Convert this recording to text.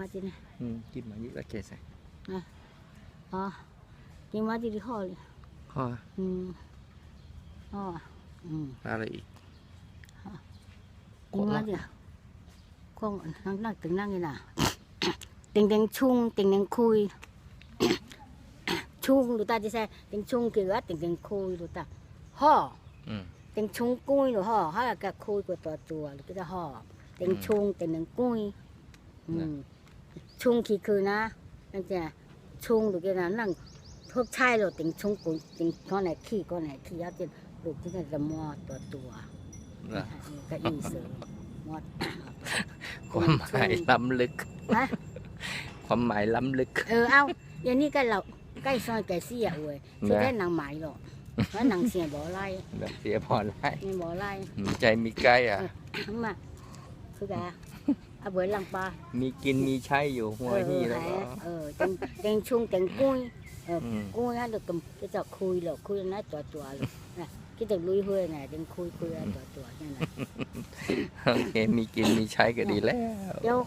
맞지네. 응, 김 많이 이렇게 해서. 아, 어, 김 맞지리 허리. 허. 응. 어. 응. 나를 이. 김 맞지. 콩 낭낭 등낭이나. 땡땡 충 땡땡 쿠이. chung lu ta chỉ xe tiếng chung kia gắt tiếng tiếng khui lu ta ho tiếng chung cui lu ho hay là cái khui của tòa chùa lu cái đó tiếng chung tiếng tiếng cui Nè. ừ. chung khi cứ na anh chị chung lũ cái là năng thuốc chai rồi tieng chung cùi tieng con này khi con này khi á tiền lũ cái này là mua tua tua นะ cái ý sự mua ความหมายล้ำลึกฮะความหมายล้ำลึก เออเอาอย่างนี้ก็เราใกล้ซอยไก่เสียเว้ยที่นะได้นางหมหรอกแล้วนางเสียบ่อไล่เสียพรไล่ไม่บ่อไล่มีใจมีใกล้อะมาคือแก เอาเบิดลังปลามีกินมีใช้อยู่ห้วยนี่แล้วก็ เออเต็งเต็งชุงเต็งกุ้ยเอออืมกุ้ยนะเดี๋ยวกำก็จะคุยหรอกคุยนะตัวตัวๆเลยนะคิดถึงลุยห้วยไงเต็งคุยคุยตัวตัวๆเนี่ยนะโอเคมีกินมีใช้ก็ดีแล้ว เดี๋ยว